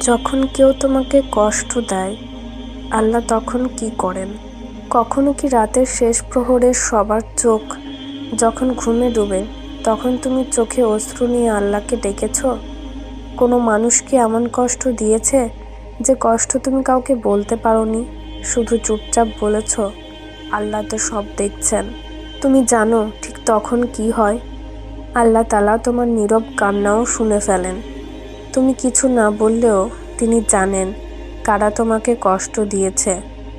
যখন কেউ তোমাকে কষ্ট দেয়, আল্লাহ তখন কি করেন? কখনো কি রাতের শেষ প্রহরে সবার চোখ যখন ঘুমে ডুবে, তখন তুমি চোখে অশ্রু নিয়ে আল্লাহকে ডেকেছ? কোনো মানুষ কি এমন কষ্ট দিয়েছে যে কষ্ট তুমি কাউকে বলতে পারোনি? শুধু চুপচাপ বলেছ, আল্লাহ তো সব দেখছেন। তুমি জানো ঠিক তখন কি হয়? আল্লাহ তালা তোমার নীরব কান্নাও শুনে ফেলেন। তুমি কিছু না বললেও তিনি জানেন কারা তোমাকে কষ্ট দিয়েছে,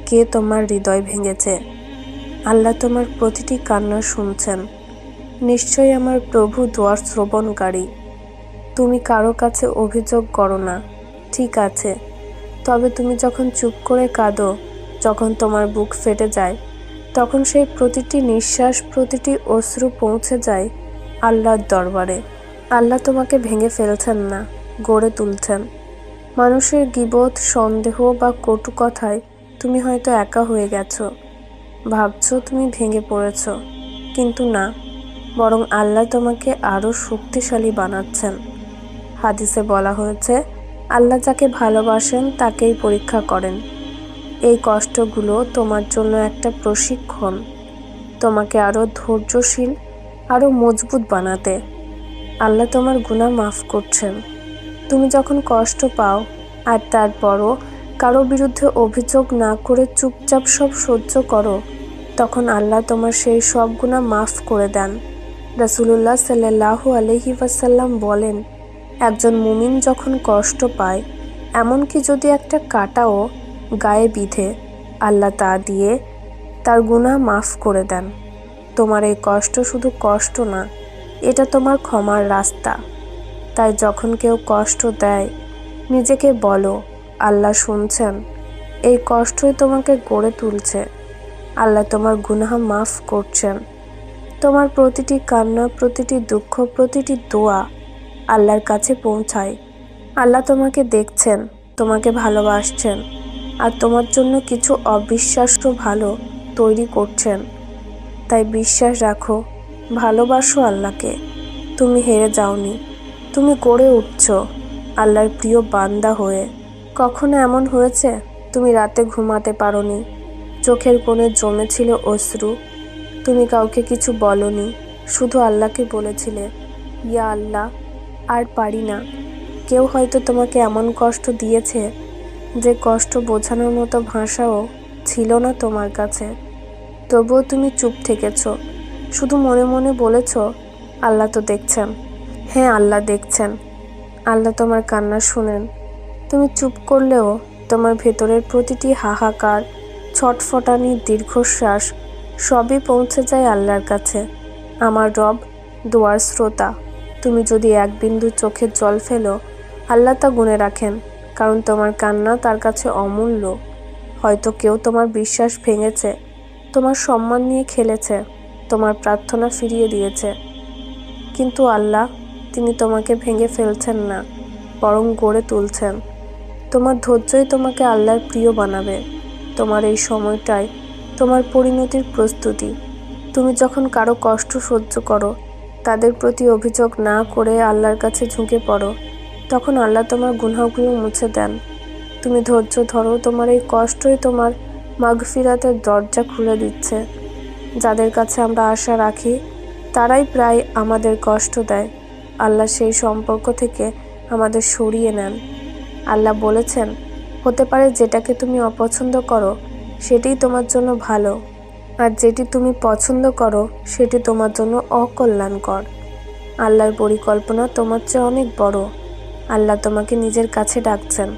কে তোমার হৃদয় ভেঙেছে। আল্লাহ তোমার প্রতিটি কান্না শুনছেন। নিশ্চয়ই আমার প্রভু দোয়ার শ্রবণকারী। তুমি কারও কাছে অভিযোগ করো না, ঠিক আছে। তবে তুমি যখন চুপ করে কাঁদো, যখন তোমার বুক ফেটে যায়, তখন সেই প্রতিটি নিঃশ্বাস, প্রতিটি অশ্রু পৌঁছে যায় আল্লাহর দরবারে। আল্লাহ তোমাকে ভেঙে ফেলছেন না। গড়ে তুলছেন। মানুষের গিবোধ সন্দেহ বা কটু কথায় তুমি হয়তো একা হয়ে গেছো। ভাবছ তুমি ভেঙে পড়েছ। কিন্তু না, বরং আল্লাহ তোমাকে আরও শক্তিশালী বানাচ্ছেন। হাদিসে বলা হয়েছে, আল্লাহ যাকে ভালোবাসেন তাকেই পরীক্ষা করেন। এই কষ্টগুলো তোমার জন্য একটা প্রশিক্ষণ। তোমাকে আরও ধৈর্যশীল আরও মজবুত বানাতে। আল্লাহ তোমার গুণা মাফ করছেন। তুমি যখন কষ্ট পাও আর তারপরও কারও বিরুদ্ধে অভিযোগ না করে চুপচাপ সব সহ্য করো, তখন আল্লাহ তোমার সেই সব গুণা মাফ করে দেন। রাসুলুল্লাহ সাল্লাহু আলহি ওয়াসাল্লাম বলেন, একজন মুমিন যখন কষ্ট পায়, এমনকি যদি একটা কাটাও গায়ে বিধে, আল্লাহ তা দিয়ে তার গুণা মাফ করে দেন। তোমার এই কষ্ট শুধু কষ্ট না, এটা তোমার ক্ষমার রাস্তা। তাই যখন কেউ কষ্ট দেয়, নিজেকে বলো, আল্লাহ শুনছেন। এই কষ্টই তোমাকে গড়ে তুলছে। আল্লাহ তোমার গুনাহ মাফ করছেন। তোমার প্রতিটি কান্না, প্রতিটি দুঃখ, প্রতিটি দোয়া আল্লাহর কাছে পৌঁছায়। আল্লাহ তোমাকে দেখছেন, তোমাকে ভালোবাসছেন আর তোমার জন্য কিছু অবিশ্বাস্য ভালো তৈরি করছেন। তাই বিশ্বাস রাখো, ভালোবাসো আল্লাহকে। তুমি হেরে যাওনি। তুমি গড়ে উঠছ, আল্লাহর প্রিয় বান্দা হয়ে। কখনো এমন হয়েছে? তুমি রাতে ঘুমাতে পারোনি। চোখের কোণে জমেছিল অশ্রু। তুমি কাউকে কিছু বলনি, শুধু আল্লাহকে বলেছিলে, ইয়া আল্লাহ, আর পারি না। কেউ হয়তো তোমাকে এমন কষ্ট দিয়েছে, যে কষ্ট বোঝানোর মতো ভাষাও ছিল না তোমার কাছে। তবুও তুমি চুপ থেকেছ। শুধু মনে মনে বলেছ, আল্লাহ তো দেখছেন। হ্যাঁ আল্লাহ দেখছেন। আল্লাহ তোমার কান্না শুনেন। তুমি চুপ করলেও তোমার ভেতরের প্রতিটি হাহাকার, ছটফটানি, দীর্ঘশ্বাস সবই পৌঁছে যায় আল্লাহর কাছে। আমার রব দোয়ার শ্রোতা। তুমি যদি এক বিন্দু চোখের জল ফেলো, আল্লাহ তা গুনে রাখেন, কারণ তোমার কান্না তার কাছে অমূল্য। হয়তো কেউ তোমার বিশ্বাস ভেঙেছে, তোমার সম্মান নিয়ে খেলেছে, তোমার প্রার্থনা ফিরিয়ে দিয়েছে। কিন্তু আল্লাহ তিনি তোমাকে ভেঙে ফেলছেন না, বরং গড়ে তুলছেন। তোমার ধৈর্যই তোমাকে আল্লাহর প্রিয় বানাবে। তোমার এই সময়টাই তোমার পরিণতির প্রস্তুতি। তুমি যখন কারও কষ্ট সহ্য করো, তাদের প্রতি অভিযোগ না করে আল্লাহর কাছে ঝুঁকে পড়ো, তখন আল্লাহ তোমার গুনাহগুলো মুছে দেন। তুমি ধৈর্য ধরো, তোমার এই কষ্টই তোমার মাগফিরাতের দরজা খুলে দিচ্ছে। যাদের কাছে আমরা আশা রাখি, তারাই প্রায় আমাদের কষ্ট দেয়। আল্লাহ সেই সম্পর্ক থেকে আমাদের সরিয়ে নেন। আল্লাহ বলেছেন, হতে পারে যেটাকে তুমি অপছন্দ করো, সেটিই তোমার জন্য ভালো, আর যেটি তুমি পছন্দ করো, সেটি তোমার জন্য অকল্যাণকর। আল্লাহর পরিকল্পনা তোমার চেয়ে অনেক বড়। আল্লাহ তোমাকে নিজের কাছে ডাকছেন।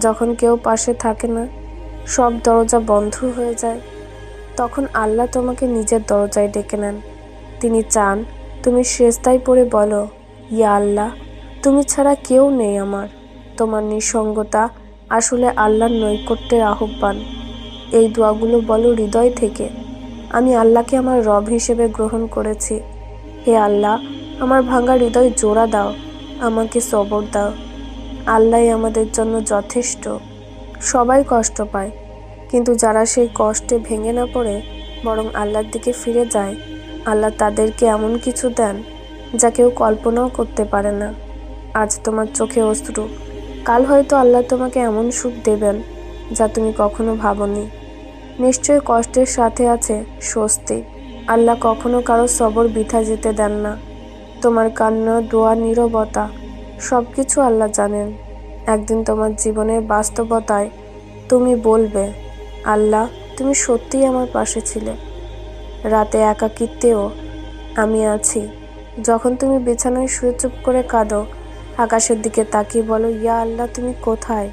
যখন কেউ পাশে থাকে না, সব দরজা বন্ধ হয়ে যায়। তখন আল্লাহ তোমাকে নিজের দরজায় ডেকে নেন। তিনি চান তুমি শেষদায় পড়ে বলো, ইয়া আল্লাহ, তুমি ছাড়া কেউ নেই আমার। তোমার নিঃসঙ্গতা আসলে আল্লাহর নৈকট্যের আহ্বান। এই দোয়াগুলো বলো হৃদয় থেকে। আমি আল্লাহকে আমার রব হিসেবে গ্রহণ করেছি। হে আল্লাহ, আমার ভাঙা হৃদয় জোড়া দাও, আমাকে সবর দাও। আল্লাহ আমাদের জন্য যথেষ্ট। সবাই কষ্ট পায়, কিন্তু যারা সেই কষ্টে ভেঙে না পড়ে, বরং আল্লাহর দিকে ফিরে যায় আল্লাহ তাদেরকে এমন কিছু দেন যা কেউ কল্পনাও করতে পারে না। আজ তোমার চোখে অশ্রু। কাল হয়তো আল্লাহ তোমাকে এমন সুখ দেবেন যা তুমি কখনো ভাবনি। নিশ্চয়ই কষ্টের সাথে আছে স্বস্তি। আল্লাহ কখনো কারও সবর বিথা যেতে দেন না। তোমার কান্না, দোয়া, নীরবতা সব কিছু আল্লাহ জানেন। একদিন তোমার জীবনের বাস্তবতায় তুমি বলবে, আল্লাহ, তুমি সত্যিই আমার পাশে ছিলে। রাতে একাকিত্বেও আমি আছি। যখন তুমি বিছানায় শুয়ে চুপ করে কাঁদো, আকাশের দিকে তাকিয়ে বলো, ইয়া আল্লাহ, তুমি কোথায়?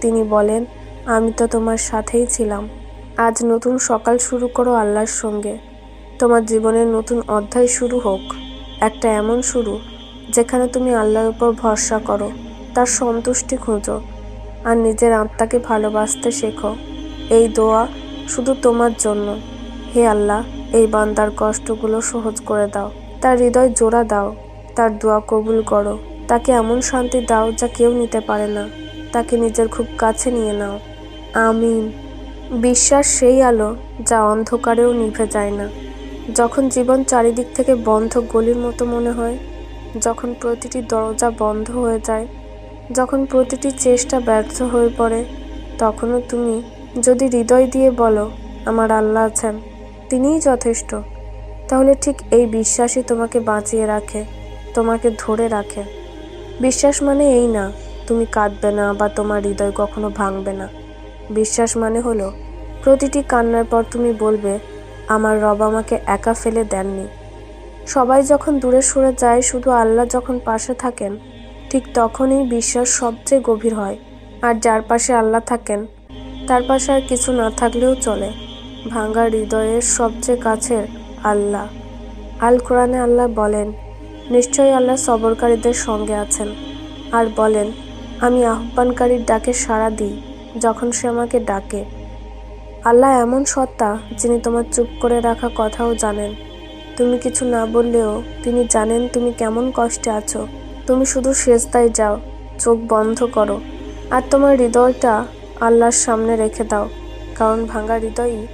তিনি বলেন, আমি তো তোমার সাথেই ছিলাম। আজ নতুন সকাল শুরু করো আল্লাহর সঙ্গে। তোমার জীবনের নতুন অধ্যায় শুরু হোক। একটা এমন শুরু, যেখানে তুমি আল্লাহর উপর ভরসা করো, তার সন্তুষ্টি খোঁজো, আর নিজের আত্মাকে ভালোবাসতে শেখো। এই দোয়া শুধু তোমার জন্য। হে আল্লাহ এই বান্দার কষ্টগুলো সহজ করে দাও। তার হৃদয় জোড়া দাও। তার দোয়া কবুল করো। তাকে এমন শান্তি দাও যা কেউ নিতে পারে না। তাকে নিজের খুব কাছে নিয়ে নাও। আমিন। বিশ্বাস সেই আলো যা অন্ধকারেও নিভে যায় না। যখন জীবন চারিদিক থেকে বন্ধ গলির মতো মনে হয়, যখন প্রতিটি দরজা বন্ধ হয়ে যায়, যখন প্রতিটি চেষ্টা ব্যর্থ হয়ে পড়ে, তখনও তুমি যদি হৃদয় দিয়ে বলো, আমার আল্লাহ আছেন। তিনিই যথেষ্ট। তাহলে ঠিক এই বিশ্বাসই তোমাকে বাঁচিয়ে রাখে, তোমাকে ধরে রাখে। বিশ্বাস মানে এই না, তুমি কাঁদবে না বা তোমার হৃদয় কখনো ভাঙবে না। বিশ্বাস মানে হলো, প্রতিটি কান্নার পর তুমি বলবে, আমার রব আমাকে একা ফেলে দেননি। সবাই যখন দূরে সরে যায়, শুধু আল্লাহ যখন পাশে থাকেন, ঠিক তখনই বিশ্বাস সবচেয়ে গভীর হয়। আর যার পাশে আল্লাহ থাকেন, তার পাশে আর কিছু না থাকলেও চলে। ভাঙ্গা হৃদয়ের সবচেয়ে কাছের আল্লাহ। আল কোরআনে আল্লাহ বলেন, নিশ্চয়ই আল্লাহ সবরকারীদের সঙ্গে আছেন। আর বলেন, আমি আহ্বানকারীর ডাকে সাড়া দিই যখন সে আমাকে ডাকে। আল্লাহ এমন সত্তা যিনি তোমার চুপ করে রাখা কথাও জানেন। তুমি কিছু না বললেও তিনি জানেন তুমি কেমন কষ্টে আছো। তুমি শুধু শেষদায় যাও, চোখ বন্ধ করো। আর তোমার হৃদয়টা আল্লাহর সামনে রেখে দাও, কারণ ভাঙা হৃদয়ই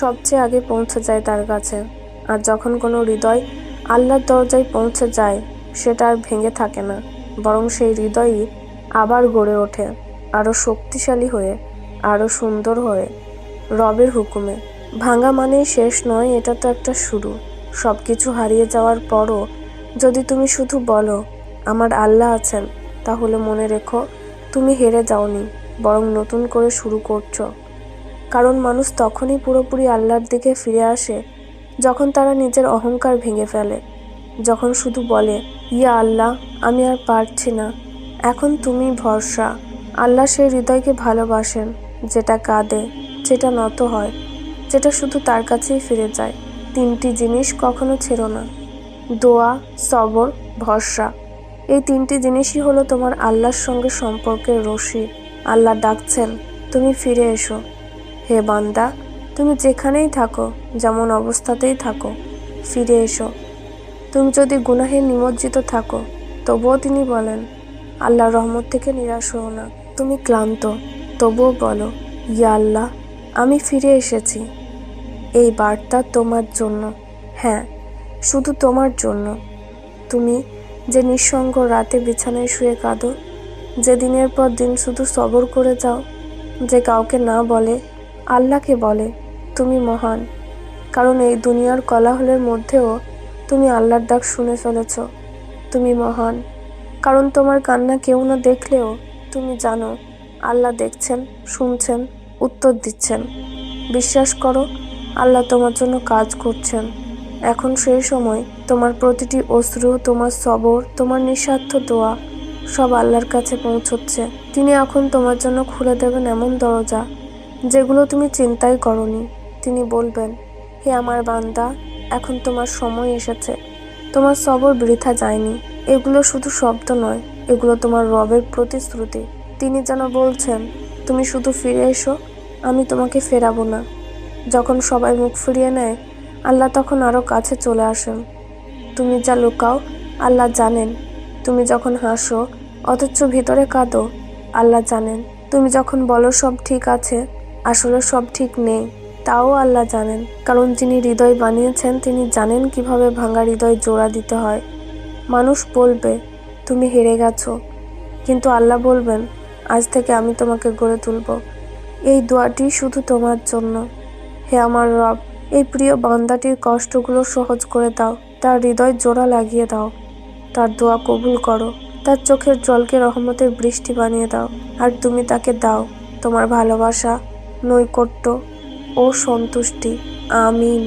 সবচেয়ে আগে পৌঁছে যায় তার কাছে। আর যখন কোনো হৃদয় আল্লাহর দরজায় পৌঁছে যায়, সেটা আর ভেঙে থাকে না, বরং সেই হৃদয়ই আবার গড়ে ওঠে আরও শক্তিশালী হয়ে আরও সুন্দর হয়ে। রবের হুকুমে, ভাঙা মানেই শেষ নয়, এটা তো একটা শুরু। সব কিছু হারিয়ে যাওয়ার পরও যদি তুমি শুধু বলো, আমার আল্লাহ আছেন তাহলে মনে রেখো, তুমি হেরে যাওনি, বরং নতুন করে শুরু করছ। কারণ মানুষ তখনই পুরোপুরি আল্লাহর দিকে ফিরে আসে যখন তারা নিজের অহংকার ভেঙে ফেলে, যখন শুধু বলে, ইয়া আল্লাহ, আমি আর পারছি না। এখন তুমি ভরসা। আল্লাহ সেই হৃদয়কে ভালোবাসেন, যেটা কাঁদে, যেটা নত হয়, যেটা শুধু তার কাছেই ফিরে যায়। তিনটি জিনিস কখনো ছেড়ো না। দোয়া, সবর, ভরসা। এই তিনটি জিনিসই হলো তোমার আল্লাহর সঙ্গে সম্পর্কের রশি। আল্লাহ ডাকছেন, তুমি ফিরে এসো। হে বান্দা, তুমি যেখানেই থাকো, যেমন অবস্থাতেই থাকো, ফিরে এসো। তুমি যদি গুনাহে নিমজ্জিত থাকো, তবুও তিনি বলেন, আল্লাহ রহমত থেকে নিরাশ হও না। তুমি ক্লান্ত, তবুও বলো, ইয়া আল্লাহ, আমি ফিরে এসেছি। এই বার্তা তোমার জন্য। হ্যাঁ শুধু তোমার জন্য। তুমি যে নিঃসঙ্গ রাতে বিছানায় শুয়ে কাঁদো, যে দিনের পর দিন শুধু সবর করে যাও, যে কাউকে না বলে আল্লাহকে বলে, তুমি মহান। কারণ এই দুনিয়ার কলাহলের মধ্যেও তুমি আল্লাহর ডাক শুনে ফেলেছ। তুমি মহান। কারণ তোমার কান্না কেউ না দেখলেও তুমি জানো, আল্লাহ দেখছেন, শুনছেন, উত্তর দিচ্ছেন। বিশ্বাস করো, আল্লাহ তোমার জন্য কাজ করছেন। এখন সেই সময় তোমার প্রতিটি অশ্রু, তোমার সবর, তোমার নিঃস্বার্থ দোয়া সব আল্লাহর কাছে পৌঁছচ্ছে। তিনি এখন তোমার জন্য খুলে দেবেন এমন দরজা যেগুলো তুমি চিন্তাই করনি। তিনি বলবেন, হে আমার বান্দা, এখন তোমার সময় এসেছে। তোমার সবর বৃথা যায়নি। এগুলো শুধু শব্দ নয়, এগুলো তোমার রবের প্রতিশ্রুতি। তিনি যেন বলছেন, তুমি শুধু ফিরে এসো, আমি তোমাকে ফেরাবো না। যখন সবাই মুখ ফিরিয়ে নেয়, আল্লাহ তখন আরও কাছে চলে আসেন। তুমি যা লুকাও, আল্লাহ জানেন। তুমি যখন হাসো, অথচ ভিতরে কাঁদো, আল্লাহ জানেন। তুমি যখন বলো সব ঠিক আছে আসলে সব ঠিক নেই, তাও আল্লাহ জানেন। কারণ যিনি হৃদয় বানিয়েছেন, তিনি জানেন কীভাবে ভাঙা হৃদয় জোড়া দিতে হয়। মানুষ বলবে, তুমি হেরে গেছো। কিন্তু আল্লাহ বলবেন, আজ থেকে আমি তোমাকে গড়ে তুলব। এই দোয়াটি শুধু তোমার জন্য। হে আমার রব, এই প্রিয় বান্দাটির কষ্টগুলো সহজ করে দাও। তার হৃদয় জোড়া লাগিয়ে দাও। তার দোয়া কবুল করো। তার চোখের জলকে রহমতের বৃষ্টি বানিয়ে দাও। আর তুমি তাকে দাও তোমার ভালোবাসা। নৈকট্য ও সন্তুষ্টি। আমিন।